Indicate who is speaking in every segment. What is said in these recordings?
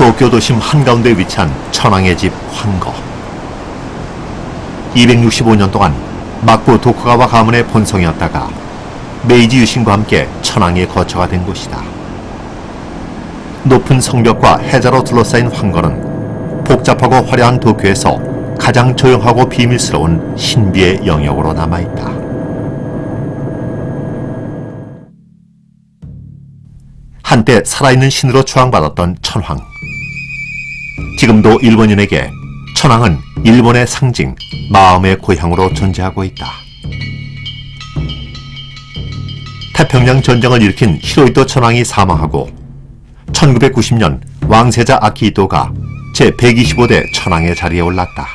Speaker 1: 도쿄 도심 한가운데 위치한 천황의 집 환거. 265년 동안 막부 도쿠가와 가문의 본성이었다가 메이지 유신과 함께 천황의 거처가 된 곳이다. 높은 성벽과 해자로 둘러싸인 황거는 복잡하고 화려한 도쿄에서 가장 조용하고 비밀스러운 신비의 영역으로 남아있다. 한때 살아있는 신으로 추앙받았던 천황. 지금도 일본인에게 천황은 일본의 상징, 마음의 고향으로 존재하고 있다. 태평양 전쟁을 일으킨 히로이토 천황이 사망하고 1990년 왕세자 아키히토가 제125대 천황의 자리에 올랐다.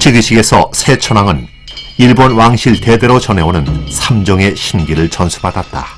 Speaker 1: 즉위식에서 새 천황은 일본 왕실 대대로 전해오는 삼종의 신기를 전수받았다.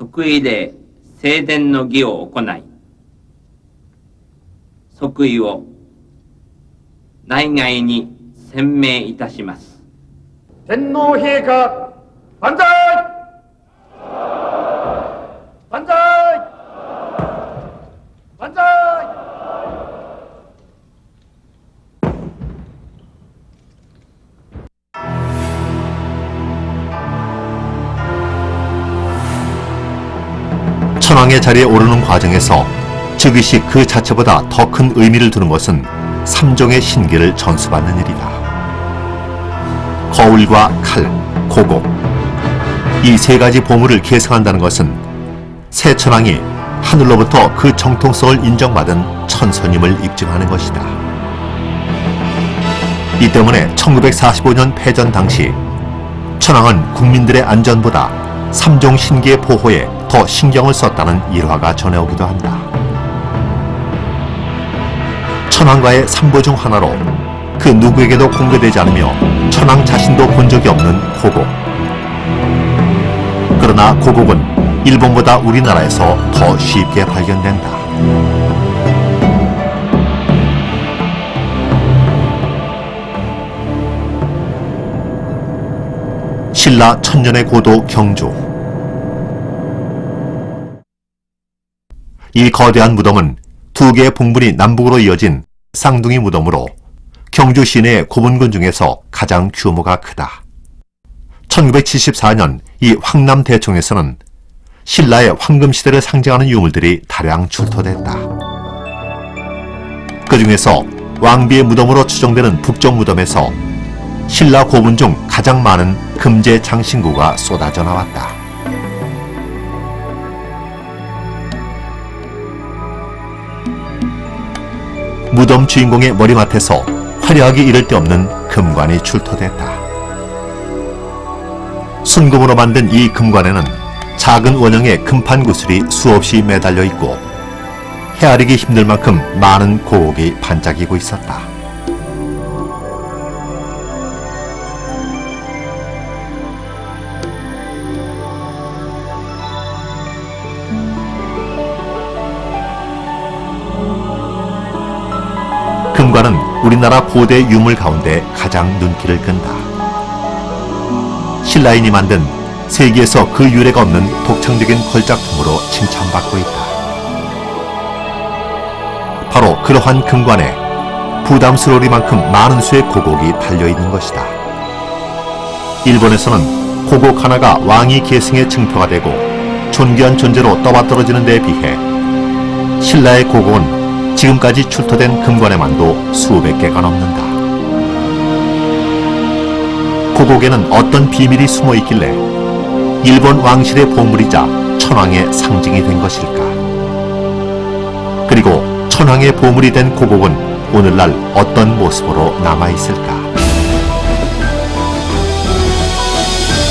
Speaker 2: 即位で正殿の儀を行い即位を内外に宣明いたします。
Speaker 3: 天皇陛下万歳
Speaker 1: 천황의 자리에 오르는 과정에서 즉위식 그 자체보다 더 큰 의미를 두는 것은 삼종의 신기를 전수받는 일이다. 거울과 칼, 고곡 이 세 가지 보물을 계승한다는 것은 새 천황이 하늘로부터 그 정통성을 인정받은 천선임을 입증하는 것이다. 이 때문에 1945년 패전 당시 천황은 국민들의 안전보다 삼종 신기의 보호에 더 신경을 썼다는 일화가 전해오기도 한다. 천황과의 삼보 중 하나로 그 누구에게도 공개되지 않으며 천황 자신도 본 적이 없는 고곡. 그러나 고곡은 일본보다 우리나라에서 더 쉽게 발견된다. 신라 천년의 고도 경주. 이 거대한 무덤은 두 개의 봉분이 남북으로 이어진 쌍둥이 무덤으로 경주 시내의 고분군 중에서 가장 규모가 크다. 1974년 이 황남 대총에서는 신라의 황금 시대를 상징하는 유물들이 다량 출토됐다. 그 중에서 왕비의 무덤으로 추정되는 북쪽 무덤에서 신라 고분 중 가장 많은 금제 장신구가 쏟아져 나왔다. 무덤 주인공의 머리맡에서 화려하게 이를 데 없는 금관이 출토됐다. 순금으로 만든 이 금관에는 작은 원형의 금판 구슬이 수없이 매달려 있고 헤아리기 힘들 만큼 많은 고옥이 반짝이고 있었다. 금관은 우리나라 고대 유물 가운데 가장 눈길을 끈다. 신라인이 만든 세계에서 그 유래가 없는 독창적인 걸작품으로 칭찬받고 있다. 바로 그러한 금관에 부담스러우리만큼 많은 수의 고곡이 달려 있는 것이다. 일본에서는 고곡 하나가 왕이 계승의 증표가 되고 존귀한 존재로 떠받들어지는 데 비해 신라의 고곡은 지금까지 출토된 금관에만도 수백 개가 넘는다. 고곡에는 어떤 비밀이 숨어 있길래 일본 왕실의 보물이자 천황의 상징이 된 것일까? 그리고 천황의 보물이 된 고곡은 오늘날 어떤 모습으로 남아 있을까?